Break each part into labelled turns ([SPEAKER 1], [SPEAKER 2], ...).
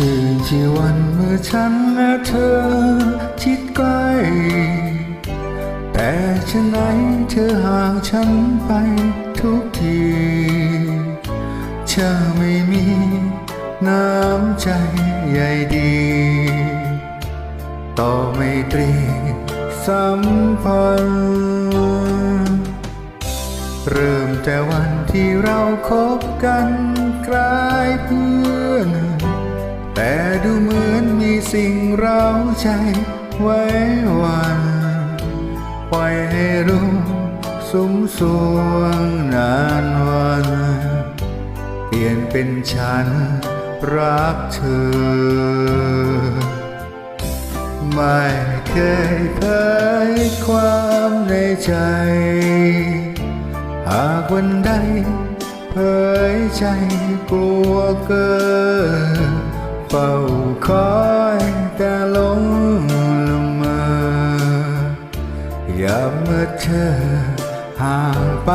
[SPEAKER 1] ชื่นชีวันเมื่อฉันและเธอชิดใกล้แต่ฉะไหนเธอห่างฉันไปทุกทีเธอไม่มีน้ำใจใยดี ต่อไม่ตรีสัมพันธ์เริ่มแต่วันที่เราคบกันกลายเพื่อน แต่ดูเหมือนมีสิ่งเร้าใจไว้วันปล่อยให้รู้สุมสวงนานวัน เปลี่ยนเป็นฉันรักเธอ ไม่เคยเผยความในใจ หากวันใดเผยใจกลัวเกิน เฝ้าคอยแต่ลงละเมออย่าเมื่อเธอห่างไป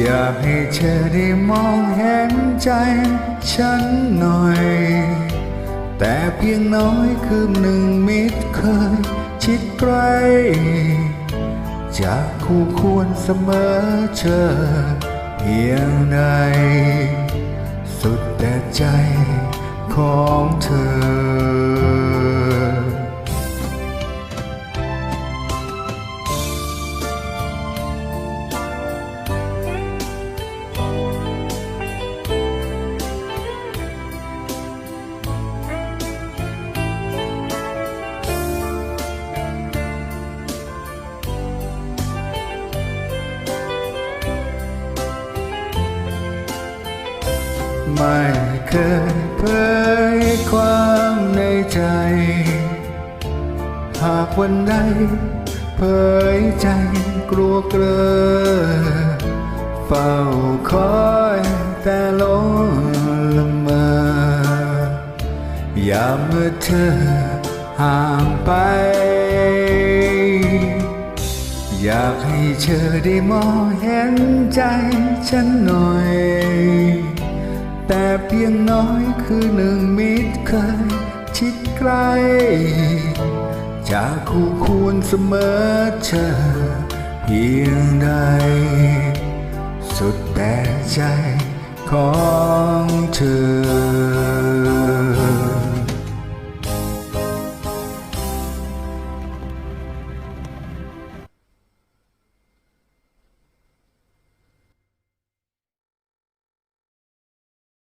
[SPEAKER 1] อยากให้เธอได้มองเห็นใจฉันหน่อย แต่เพียงน้อยคือหนึ่งมิตรเคยชิดใกล้จะคู่ควรเสมอเธอเพียงใด สุดแต่ใจของเธอ ไม่เคยเผยความในใจ หากวันใดเผยใจกลัวเกลอเฝ้าคอยแต่ลงละเมออย่าเมื่อเธอห่างไป อยากให้เธอได้มองเห็นใจฉันหน่อย แต่เพียงน้อยคือหนึ่งมิตรเคยชิดใกล้จากคู่ควรเสมอเธอเพียงใด สุดแต่ใจของเธอ